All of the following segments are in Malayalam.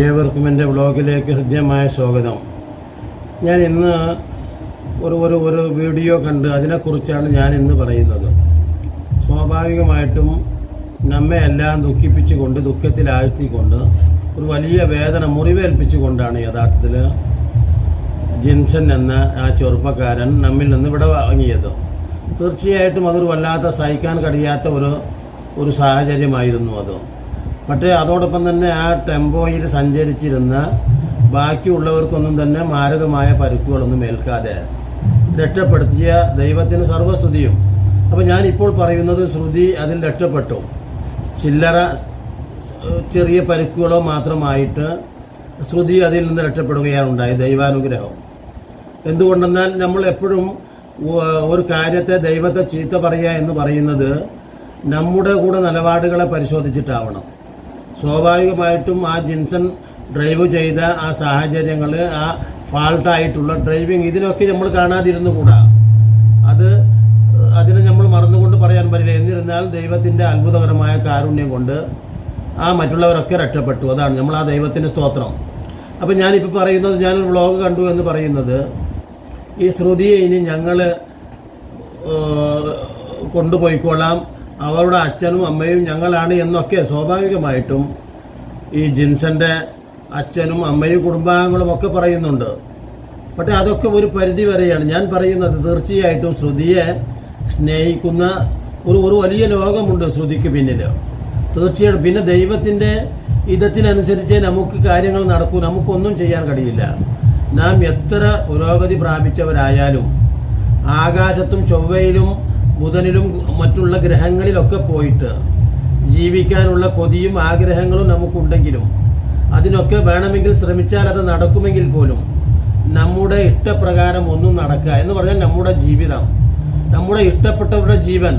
ഏവർക്കും എന്റെ വ്ളോഗിലേക്ക് ഹൃദ്യമായ സ്വാഗതം. ഞാൻ ഇന്ന് ഒരു ഒരു ഒരു വീഡിയോ കണ്ട് അതിനെക്കുറിച്ചാണ് ഞാൻ ഇന്ന് പറയുന്നത്. സ്വാഭാവികമായിട്ടും നമ്മെ എല്ലാം ദുഃഖിപ്പിച്ചുകൊണ്ട് ദുഃഖത്തിലാഴ്ത്തിക്കൊണ്ട് ഒരു വലിയ വേദന മുറിവേൽപ്പിച്ചുകൊണ്ടാണ് യഥാർത്ഥത്തിൽ ജിൻസൻ എന്ന ആ ചെറുപ്പക്കാരൻ നമ്മിൽ നിന്ന് ഇവിടെ വാങ്ങിയത്. തീർച്ചയായിട്ടും അതൊരു വല്ലാത്ത സഹിക്കാൻ കഴിയാത്ത ഒരു ഒരു സാഹചര്യമായിരുന്നു അത്. പക്ഷേ അതോടൊപ്പം തന്നെ ആ ടെമ്പോയിൽ സഞ്ചരിച്ചിരുന്ന ബാക്കിയുള്ളവർക്കൊന്നും തന്നെ മാരകമായ പരുക്കുകളൊന്നും ഏൽക്കാതെ രക്ഷപ്പെടുത്തിയ ദൈവത്തിന് സർവസ്തുതിയും അപ്പോൾ ഞാനിപ്പോൾ പറയുന്നത് ശ്രുതി അതിൽ രക്ഷപ്പെട്ടു. ചില്ലറ ചെറിയ പരുക്കുകളോ മാത്രമായിട്ട് ശ്രുതി അതിൽ നിന്ന് രക്ഷപ്പെടുകയാണ് ഉണ്ടായത് ദൈവാനുഗ്രഹം. എന്തുകൊണ്ടെന്നാൽ നമ്മൾ എപ്പോഴും ഒരു കാര്യത്തെ ദൈവത്തെ ചീത്ത പറയുക എന്ന് പറയുന്നത് നമ്മുടെ കൂടെ നിലപാടുകളെ പരിശോധിച്ചിട്ടാവണം. സ്വാഭാവികമായിട്ടും ആ ജിൻസൺ ഡ്രൈവ് ചെയ്ത ആ സാഹചര്യങ്ങൾ ആ ഫാൾട്ടായിട്ടുള്ള ഡ്രൈവിങ് ഇതിനൊക്കെ നമ്മൾ കാണാതിരുന്നു കൂടാ അത് അതിനെ നമ്മൾ മറന്നുകൊണ്ട് പറയാൻ പറ്റില്ല. എന്നിരുന്നാൽ ദൈവത്തിന്റെ അത്ഭുതകരമായ കാരുണ്യം കൊണ്ട് ആ മറ്റുള്ളവരൊക്കെ രക്ഷപ്പെട്ടു. അതാണ് നമ്മൾ ആ ദൈവത്തിന്റെ സ്തോത്രം. അപ്പം ഞാനിപ്പോൾ പറയുന്നത് ഞാനൊരു വ്ളോഗ് കണ്ടു എന്ന് പറയുന്നത് ഈ ശ്രുതിയെ ഇനി ഞങ്ങൾ കൊണ്ടുപോയിക്കോളാം. അവരുടെ അച്ഛനും അമ്മയും ഞങ്ങളാണ് എന്നൊക്കെ സ്വാഭാവികമായിട്ടും ഈ ജിൻസന്റെ അച്ഛനും അമ്മയും കുടുംബാംഗങ്ങളും ഒക്കെ പറയുന്നുണ്ട്. പക്ഷേ അതൊക്കെ ഒരു പരിധി വരെയാണ്. ഞാൻ പറയുന്നത് തീർച്ചയായിട്ടും ശ്രുതിയെ സ്നേഹിക്കുന്ന ഒരു ഒരു വലിയ ലോകമുണ്ട് ശ്രുതിക്ക് പിന്നിൽ തീർച്ചയായിട്ടും പിന്നെ ദൈവത്തിന്റെ ഇതത്തിനനുസരിച്ച് നമുക്ക് കാര്യങ്ങൾ നടക്കൂ. നമുക്കൊന്നും ചെയ്യാൻ കഴിയില്ല. നാം എത്ര പുരോഗതി പ്രാപിച്ചവരായാലും ആകാശത്തും ചൊവ്വയിലും ബുധനിലും മറ്റുള്ള ഗ്രഹങ്ങളിലൊക്കെ പോയിട്ട് ജീവിക്കാനുള്ള കൊതിയും ആഗ്രഹങ്ങളും നമുക്കുണ്ടെങ്കിലും അതിനൊക്കെ വേണമെങ്കിൽ ശ്രമിച്ചാൽ അത് നടക്കുമെങ്കിൽ പോലും നമ്മുടെ ഇഷ്ടപ്രകാരം ഒന്നും നടക്കുക എന്ന് പറഞ്ഞാൽ നമ്മുടെ ജീവിതം. നമ്മുടെ ഇഷ്ടപ്പെട്ടവരുടെ ജീവൻ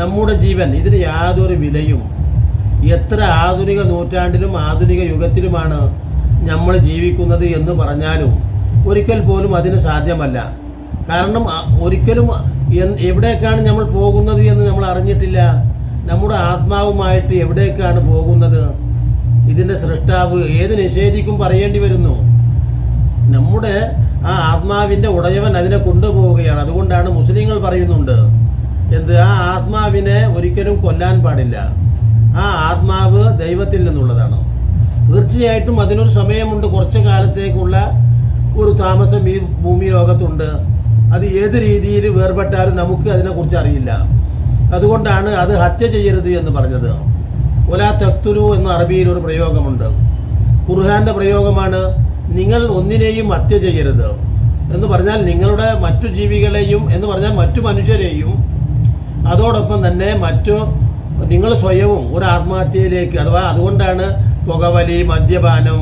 നമ്മുടെ ജീവൻ ഇതിന് യാതൊരു വിലയും. എത്ര ആധുനിക നൂറ്റാണ്ടിലും ആധുനിക യുഗത്തിലുമാണ് നമ്മൾ ജീവിക്കുന്നത് എന്ന് പറഞ്ഞാലും ഒരിക്കൽ പോലും അതിന് സാധ്യമല്ല. കാരണം ഒരിക്കലും എവിടേക്കാണ് നമ്മൾ പോകുന്നത് എന്ന് നമ്മൾ അറിഞ്ഞിട്ടില്ല. നമ്മുടെ ആത്മാവുമായിട്ട് എവിടേക്കാണ് പോകുന്നത്? ഇതിന്റെ സൃഷ്ടാവ് ഏത് നിഷേധിക്കും പറയേണ്ടി വരുന്നു. നമ്മുടെ ആ ആത്മാവിന്റെ ഉടയവൻ അതിനെ കൊണ്ടുപോവുകയാണ്. അതുകൊണ്ടാണ് മുസ്ലിങ്ങൾ പറയുന്നുണ്ട്. എന്ത്? ആ ആത്മാവിനെ ഒരിക്കലും കൊല്ലാൻ പാടില്ല. ആ ആത്മാവ് ദൈവത്തിൽ നിന്നുള്ളതാണ്. തീർച്ചയായിട്ടും അതിനൊരു സമയമുണ്ട്. കുറച്ച് കാലത്തേക്കുള്ള ഒരു താമസം ഈ ഭൂമി ലോകത്തുണ്ട്. അത് ഏത് രീതിയിൽ വേർപെട്ടാലും നമുക്ക് അതിനെക്കുറിച്ച് അറിയില്ല. അതുകൊണ്ടാണ് അത് ഹത്യ ചെയ്യരുത് എന്ന് പറഞ്ഞത്. ഒലാ തക്തുരു എന്ന അറബിയിൽ ഒരു പ്രയോഗമുണ്ട്. ഖുർഹാന്റെ പ്രയോഗമാണ് നിങ്ങൾ ഒന്നിനെയും ഹത്യ ചെയ്യരുത് എന്ന് പറഞ്ഞാൽ നിങ്ങളുടെ മറ്റു ജീവികളെയും എന്ന് പറഞ്ഞാൽ മറ്റു മനുഷ്യരെയും. അതോടൊപ്പം തന്നെ മറ്റു നിങ്ങൾ സ്വയവും ഒരു ആത്മഹത്യയിലേക്ക് അഥവാ അതുകൊണ്ടാണ് പുകവലി മദ്യപാനം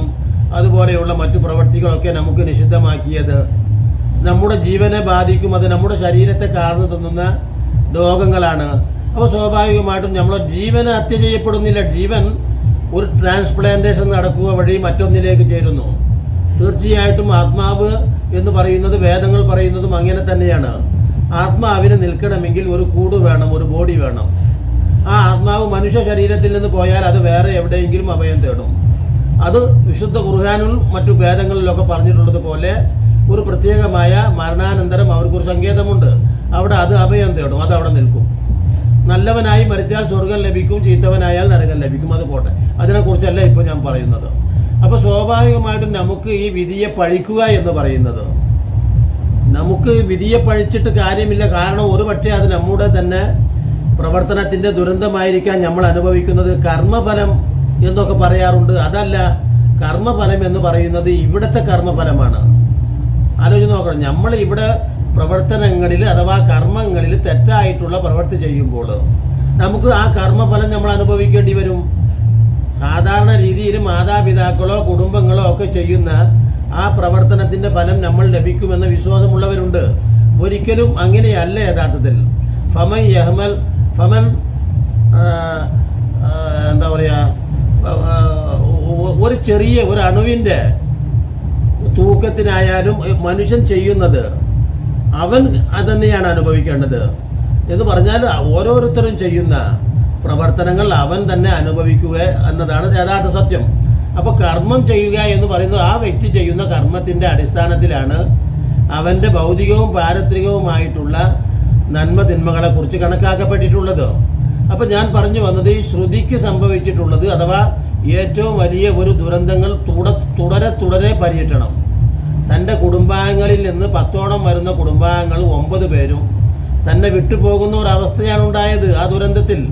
അതുപോലെയുള്ള മറ്റു പ്രവൃത്തികളൊക്കെ നമുക്ക് നിഷിദ്ധമാക്കിയത്. നമ്മുടെ ജീവനെ ബാധിക്കും അത് നമ്മുടെ ശരീരത്തെ കാർന്നു തിന്നുന്ന രോഗങ്ങളാണ്. അപ്പോൾ സ്വാഭാവികമായിട്ടും നമ്മുടെ ജീവനെ ഹത്യ ചെയ്യപ്പെടുന്നില്ല. ജീവൻ ഒരു ട്രാൻസ്പ്ലാന്റേഷൻ നടക്കുക വഴി മറ്റൊന്നിലേക്ക് ചേരുന്നു. തീർച്ചയായിട്ടും ആത്മാവ് എന്ന് പറയുന്നത് വേദങ്ങൾ പറയുന്നതും അങ്ങനെ തന്നെയാണ്. ആത്മാവിന് നിൽക്കണമെങ്കിൽ ഒരു കൂട് വേണം ഒരു ബോഡി വേണം. ആ ആത്മാവ് മനുഷ്യ ശരീരത്തിൽ നിന്ന് പോയാൽ അത് വേറെ എവിടെയെങ്കിലും അഭയം തേടും. അത് വിശുദ്ധ ഖുർഹാനിൽ മറ്റു വേദങ്ങളിലൊക്കെ പറഞ്ഞിട്ടുള്ളത് പോലെ ഒരു പ്രത്യേകമായ മരണാനന്തരം അവർക്കൊരു സങ്കേതമുണ്ട്. അവിടെ അത് അഭയം തേടും. അത് അവിടെ നിൽക്കും. നല്ലവനായി മരിച്ചാൽ സ്വർഗം ലഭിക്കും ചീത്തവനായാൽ നരകം ലഭിക്കും. അത് പോട്ടെ. അതിനെക്കുറിച്ചല്ല ഇപ്പോൾ ഞാൻ പറയുന്നത്. അപ്പോൾ സ്വാഭാവികമായിട്ടും നമുക്ക് ഈ വിധിയെ പഴിക്കുക എന്ന് പറയുന്നത്. നമുക്ക് വിധിയെ പഴിച്ചിട്ട് കാര്യമില്ല. കാരണം ഒരു പക്ഷേ അത് നമ്മുടെ തന്നെ പ്രവർത്തനത്തിന്റെ ദുരന്തമായിരിക്കാം നമ്മൾ അനുഭവിക്കുന്നത് കർമ്മഫലം എന്നൊക്കെ പറയാറുണ്ട്. അതല്ല കർമ്മഫലം എന്ന് പറയുന്നത് ഇവിടുത്തെ കർമ്മഫലമാണ്. ആലോചിച്ച് നോക്കണം. നമ്മൾ ഇവിടെ പ്രവർത്തനങ്ങളിൽ അഥവാ കർമ്മങ്ങളിൽ തെറ്റായിട്ടുള്ള പ്രവൃത്തി ചെയ്യുമ്പോൾ നമുക്ക് ആ കർമ്മഫലം നമ്മൾ അനുഭവിക്കേണ്ടി വരും. സാധാരണ രീതിയിൽ മാതാപിതാക്കളോ കുടുംബങ്ങളോ ഒക്കെ ചെയ്യുന്ന ആ പ്രവർത്തനത്തിന്റെ ഫലം നമ്മൾ ലഭിക്കുമെന്ന വിശ്വാസമുള്ളവരുണ്ട്. ഒരിക്കലും അങ്ങനെയല്ല യഥാർത്ഥത്തിൽ. ഫമൻ യഹ്മൽ ഫമൻ എന്താ പറയുക ഒരു ചെറിയ ഒരു അണുവിന്റെ തൂക്കത്തിനായാലും മനുഷ്യൻ ചെയ്യുന്നത് അവൻ അതന്നെയാണ് അനുഭവിക്കേണ്ടത്. എന്ന് പറഞ്ഞാൽ ഓരോരുത്തരും ചെയ്യുന്ന പ്രവർത്തനങ്ങൾ അവൻ തന്നെ അനുഭവിക്കുക എന്നതാണ് യഥാർത്ഥ സത്യം. അപ്പോൾ കർമ്മം ചെയ്യുക എന്ന് പറയുന്നത് ആ വ്യക്തി ചെയ്യുന്ന കർമ്മത്തിന്റെ അടിസ്ഥാനത്തിലാണ് അവന്റെ ഭൗതികവും പാരത്രികവുമായിട്ടുള്ള നന്മ തിന്മകളെ കുറിച്ച് കണക്കാക്കപ്പെട്ടിട്ടുള്ളത്. അപ്പോൾ ഞാൻ പറഞ്ഞു വന്നത് ഈ ശ്രുതിക്ക് സംഭവിച്ചിട്ടുള്ളത് അഥവാ ഏറ്റവും വലിയ ഒരു ദുരന്തങ്ങൾ തുട തുടരെ തുടരെ പര്യറ്റണം തന്റെ കുടുംബാംഗങ്ങളിൽ നിന്ന് പത്തോളം വരുന്ന കുടുംബാംഗങ്ങൾ ഒമ്പത് പേരും തന്നെ വിട്ടുപോകുന്ന ഒരവസ്ഥയാണ് ഉണ്ടായത് ആ ദുരന്തത്തിൽ.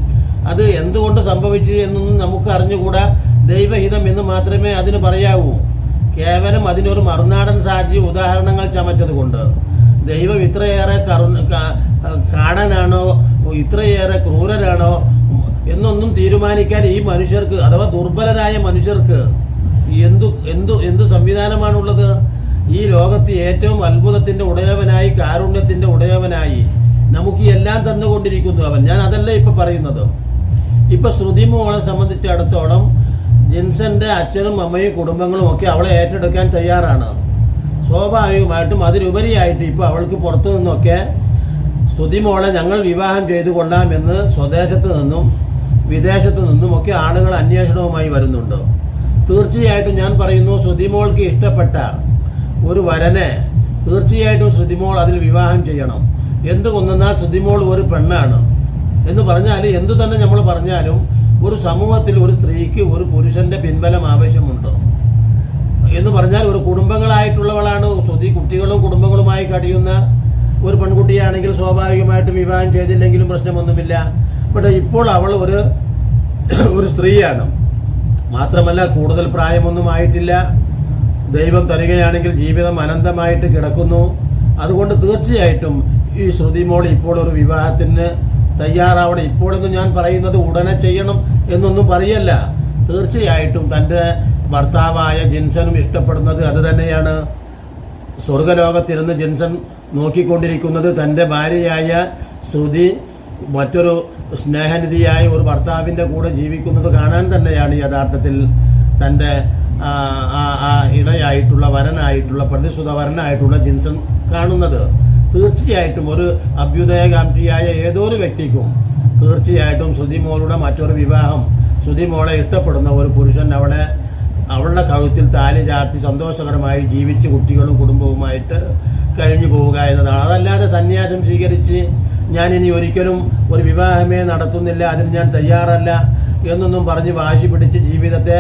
അത് എന്തുകൊണ്ട് സംഭവിച്ചു എന്നൊന്നും നമുക്ക് അറിഞ്ഞുകൂടാ. ദൈവഹിതം എന്ന് മാത്രമേ അതിന് പറയാവൂ. കേവലം അതിനൊരു മറുനാടൻ സാജി ഉദാഹരണങ്ങൾ ചമച്ചതുകൊണ്ട്. ദൈവം ഇത്രയേറെ കരുണ കാ- കാടനാണോ ഇത്രയേറെ ക്രൂരരാണോ എന്നൊന്നും തീരുമാനിക്കാൻ ഈ മനുഷ്യർക്ക് അഥവാ ദുർബലരായ മനുഷ്യർക്ക് എന്തു എന്തു എന്തു സംവിധാനമാണുള്ളത്? ഈ ലോകത്ത് ഏറ്റവും അത്ഭുതത്തിന്റെ ഉടയവനായി കാരുണ്യത്തിന്റെ ഉടയവനായി നമുക്ക് എല്ലാം തന്നുകൊണ്ടിരിക്കുന്നു അവൻ. ഞാൻ അതല്ല ഇപ്പൊ പറയുന്നത്. ഇപ്പൊ ശ്രുതി മോളെ സംബന്ധിച്ചിടത്തോളം ജിൻസന്റെ അച്ഛനും അമ്മയും കുടുംബങ്ങളും ഒക്കെ അവളെ ഏറ്റെടുക്കാൻ തയ്യാറാണ്. സ്വാഭാവികമായിട്ടും അതിലുപരിയായിട്ട് ഇപ്പൊ അവൾക്ക് പുറത്തു നിന്നൊക്കെ ശ്രുതി മോളെ ഞങ്ങൾ വിവാഹം ചെയ്തു കൊള്ളാമെന്ന് സ്വദേശത്ത് നിന്നും വിദേശത്ത് നിന്നുമൊക്കെ ആളുകൾ അന്വേഷണവുമായി വരുന്നുണ്ടോ. തീർച്ചയായിട്ടും ഞാൻ പറയുന്നു ശ്രുതിമോൾക്ക് ഇഷ്ടപ്പെട്ട ഒരു വരനെ തീർച്ചയായിട്ടും ശ്രുതിമോൾ അതിൽ വിവാഹം ചെയ്യണം. എന്തുകൊണ്ടെന്നാൽ ശ്രുതിമോൾ ഒരു പെണ്ണാണ്. എന്ന് പറഞ്ഞാൽ എന്തു തന്നെ നമ്മൾ പറഞ്ഞാലും ഒരു സമൂഹത്തിൽ ഒരു സ്ത്രീക്ക് ഒരു പുരുഷന്റെ പിൻബലം ആവശ്യമുണ്ടോ. എന്ന് പറഞ്ഞാൽ ഒരു കുടുംബങ്ങളായിട്ടുള്ളവളാണ്. സ്തുതി കുട്ടികളും കുടുംബങ്ങളുമായി കഴിയുന്ന ഒരു പെൺകുട്ടിയാണെങ്കിൽ സ്വാഭാവികമായിട്ടും വിവാഹം ചെയ്തില്ലെങ്കിലും പ്രശ്നമൊന്നുമില്ല. പക്ഷേ ഇപ്പോൾ അവൾ ഒരു ഒരു സ്ത്രീയാണ്. മാത്രമല്ല കൂടുതൽ പ്രായമൊന്നും ആയിട്ടില്ല. ദൈവം തരികയാണെങ്കിൽ ജീവിതം അനന്തമായിട്ട് കിടക്കുന്നു. അതുകൊണ്ട് തീർച്ചയായിട്ടും ഈ ശ്രുതിമോൾ ഇപ്പോൾ ഒരു വിവാഹത്തിന് തയ്യാറാവണം. ഇപ്പോഴെന്ന് ഞാൻ പറയുന്നത് ഉടനെ ചെയ്യണം എന്നൊന്നും പറയല്ല. തീർച്ചയായിട്ടും തന്റെ ഭർത്താവായ ജിൻസനും ഇഷ്ടപ്പെടുന്നത് അത് തന്നെയാണ്. സ്വർഗലോകത്തിരുന്ന് ജിൻസൺ നോക്കിക്കൊണ്ടിരിക്കുന്നത് തന്റെ ഭാര്യയായ ശ്രുതി മറ്റൊരു സ്നേഹനിധിയായി ഒരു ഭർത്താവിന്റെ കൂടെ ജീവിക്കുന്നത് കാണാൻ തന്നെയാണ് യഥാർത്ഥത്തിൽ തന്റെ ഇണയായിട്ടുള്ള വരനായിട്ടുള്ള പ്രതിശുത വരനായിട്ടുള്ള ജിൻസൺ കാണുന്നത്. തീർച്ചയായിട്ടും ഒരു അഭ്യുദയകാംക്ഷിയായ ഏതൊരു വ്യക്തിക്കും തീർച്ചയായിട്ടും ശ്രുതിമോളുടെ മറ്റൊരു വിവാഹം ശ്രുതിമോളെ ഇഷ്ടപ്പെടുന്ന ഒരു പുരുഷൻ അവളെ അവളുടെ കഴുത്തിൽ താലി ചാർത്തി സന്തോഷകരമായി ജീവിച്ച് കുട്ടികളും കുടുംബവുമായിട്ട് കഴിഞ്ഞു പോവുക എന്നതാണ്. അതല്ലാതെ സന്യാസം സ്വീകരിച്ച് ഞാൻ ഇനി ഒരിക്കലും ഒരു വിവാഹമേ നടത്തുന്നില്ല അതിന് ഞാൻ തയ്യാറല്ല എന്നൊന്നും പറഞ്ഞ് വാശി പിടിച്ച് ജീവിതത്തെ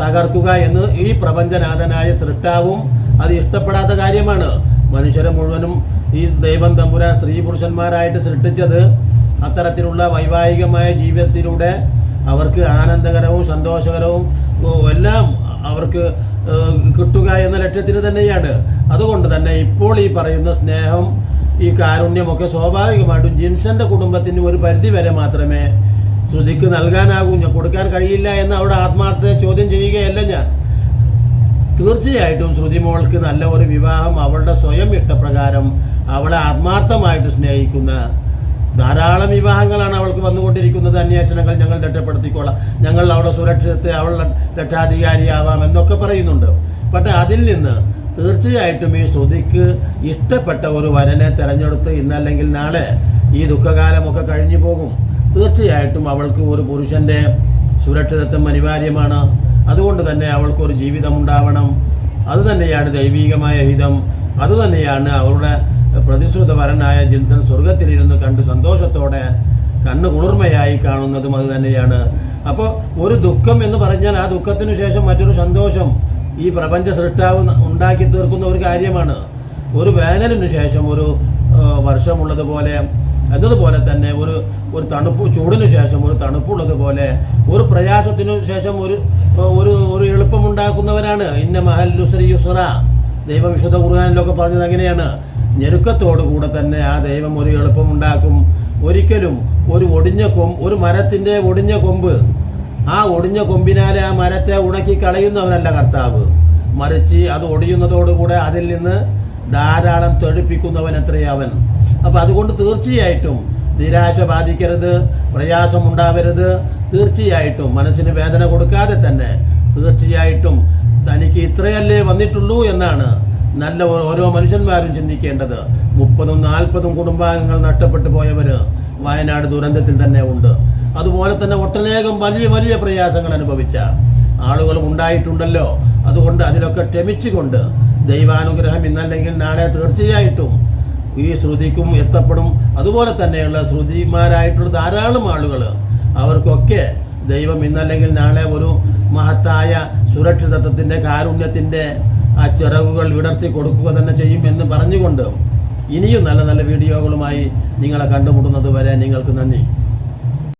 തകർക്കുക എന്ന് ഈ പ്രപഞ്ചനാഥനായ സൃഷ്ടാവും അത് ഇഷ്ടപ്പെടാത്ത കാര്യമാണ്. മനുഷ്യരെ മുഴുവനും ഈ ദൈവം തമ്പുരാൻ സ്ത്രീ പുരുഷന്മാരായിട്ട് സൃഷ്ടിച്ചത് അത്തരത്തിലുള്ള വൈവാഹികമായ ജീവിതത്തിലൂടെ അവർക്ക് ആനന്ദകരവും സന്തോഷകരവും എല്ലാം അവർക്ക് കിട്ടുക എന്ന ലക്ഷ്യത്തിന് തന്നെയാണ്. അതുകൊണ്ട് തന്നെ ഇപ്പോൾ ഈ പറയുന്ന സ്നേഹം ഈ കാരുണ്യമൊക്കെ സ്വാഭാവികമായിട്ടും ജിൻസന്റെ കുടുംബത്തിന് ഒരു പരിധി വരെ മാത്രമേ ശ്രുതിക്ക് നൽകാനാകൂ ഞാൻ കൊടുക്കാൻ കഴിയില്ല എന്ന് അവിടെ ആത്മാർത്ഥ ചോദ്യം ചെയ്യുകയല്ല ഞാൻ. തീർച്ചയായിട്ടും ശ്രുതിമോൾക്ക് നല്ല ഒരു വിവാഹം അവളുടെ സ്വയം ഇഷ്ടപ്രകാരം അവളെ ആത്മാർത്ഥമായിട്ട് സ്നേഹിക്കുന്ന ധാരാളം വിവാഹങ്ങളാണ് അവൾക്ക് വന്നുകൊണ്ടിരിക്കുന്നത്. അന്വേഷണങ്ങൾ ഞങ്ങൾ രക്ഷപ്പെടുത്തിക്കോളാം ഞങ്ങൾ അവളുടെ സുരക്ഷിതത്തെ അവളുടെ രക്ഷാധികാരിയാവാം എന്നൊക്കെ പറയുന്നുണ്ട്. പക്ഷേ അതിൽ നിന്ന് തീർച്ചയായിട്ടും ഈ ശ്രുതിക്ക് ഇഷ്ടപ്പെട്ട ഒരു വരനെ തെരഞ്ഞെടുത്ത് ഇന്നല്ലെങ്കിൽ നാളെ ഈ ദുഃഖകാലമൊക്കെ കഴിഞ്ഞു പോകും. തീർച്ചയായിട്ടും അവൾക്ക് ഒരു പുരുഷന്റെ സുരക്ഷിതത്വം അനിവാര്യമാണ്. അതുകൊണ്ട് തന്നെ അവൾക്കൊരു ജീവിതം ഉണ്ടാവണം. അതുതന്നെയാണ് ദൈവീകമായ ഹിതം. അതുതന്നെയാണ് അവളുടെ പ്രതിശ്രുത വരനായ ജിൻസൺ സ്വർഗത്തിലിരുന്ന് കണ്ട് സന്തോഷത്തോടെ കണ്ണു കുളിർമയായി കാണുന്നതും അതുതന്നെയാണ് അപ്പോൾ ഒരു ദുഃഖം എന്ന് പറഞ്ഞാൽ ആ ദുഃഖത്തിനു ശേഷം മറ്റൊരു സന്തോഷം. ഈ പ്രപഞ്ച സൃഷ്ടാവ് ഉണ്ടാക്കി തീർക്കുന്ന ഒരു കാര്യമാണ്. ഒരു വേനലിന് ശേഷം ഒരു വർഷമുള്ളതുപോലെ എന്നതുപോലെ തന്നെ ഒരു ഒരു തണുപ്പ് ചൂടിന് ശേഷം ഒരു തണുപ്പുള്ളതുപോലെ ഒരു പ്രയാസത്തിനു ശേഷം ഒരു ഒരു ഒരു എളുപ്പമുണ്ടാക്കുന്നവരാണ്. ഇന്ന ലുസരി യുസറ. ദൈവം വിശുദ്ധ ഖുർആാനിലൊക്കെ പറഞ്ഞത് അങ്ങനെയാണ്. ഞെരുക്കത്തോടു കൂടെ തന്നെ ആ ദൈവം ഒരു എളുപ്പമുണ്ടാക്കും. ഒരിക്കലും ഒരു ഒടിഞ്ഞ കൊമ്പ് ഒരു മരത്തിന്റെ ഒടിഞ്ഞ കൊമ്പ് ഒടിഞ്ഞ കൊമ്പിനാലെ ആ മരത്തെ ഉണക്കി കളയുന്നവനല്ല കർത്താവ്. മറിച്ച് അത് ഒടിയുന്നതോടുകൂടെ അതിൽ നിന്ന് ധാരാളം തെളിപ്പിക്കുന്നവൻ എത്രയവൻ അപ്പം അതുകൊണ്ട് തീർച്ചയായിട്ടും നിരാശ ബാധിക്കരുത് പ്രയാസമുണ്ടാവരുത് തീർച്ചയായിട്ടും മനസ്സിന് വേദന കൊടുക്കാതെ തന്നെ തീർച്ചയായിട്ടും തനിക്ക് ഇത്രയല്ലേ വന്നിട്ടുള്ളൂ എന്നാണ് നല്ല ഓരോ മനുഷ്യന്മാരും ചിന്തിക്കേണ്ടത്. മുപ്പതും നാൽപ്പതും കുടുംബാംഗങ്ങൾ നഷ്ടപ്പെട്ടു പോയവർ വയനാട് ദുരന്തത്തിൽ തന്നെ ഉണ്ട്. അതുപോലെ തന്നെ ഒട്ടനേകം വലിയ വലിയ പ്രയാസങ്ങൾ അനുഭവിച്ച ആളുകളും ഉണ്ടായിട്ടുണ്ടല്ലോ. അതുകൊണ്ട് അതിലൊക്കെ ക്ഷമിച്ചുകൊണ്ട് ദൈവാനുഗ്രഹം ഇന്നല്ലെങ്കിൽ നാളെ തീർച്ചയായിട്ടും ഈ ശ്രുതിക്കും എത്തപ്പെടും. അതുപോലെ തന്നെയുള്ള ശ്രുതിമാരായിട്ടുള്ള ധാരാളം ആളുകൾ അവർക്കൊക്കെ ദൈവം ഇന്നല്ലെങ്കിൽ നാളെ ഒരു മഹത്തായ സുരക്ഷിതത്വത്തിന്റെ കാരുണ്യത്തിന്റെ ആ ചിറകുകൾ വിടർത്തി കൊടുക്കുക തന്നെ ചെയ്യും എന്ന് പറഞ്ഞുകൊണ്ട് ഇനിയും നല്ല നല്ല വീഡിയോകളുമായി നിങ്ങളെ കണ്ടുമുട്ടുന്നത് വരെ നിങ്ങൾക്ക് നന്ദി.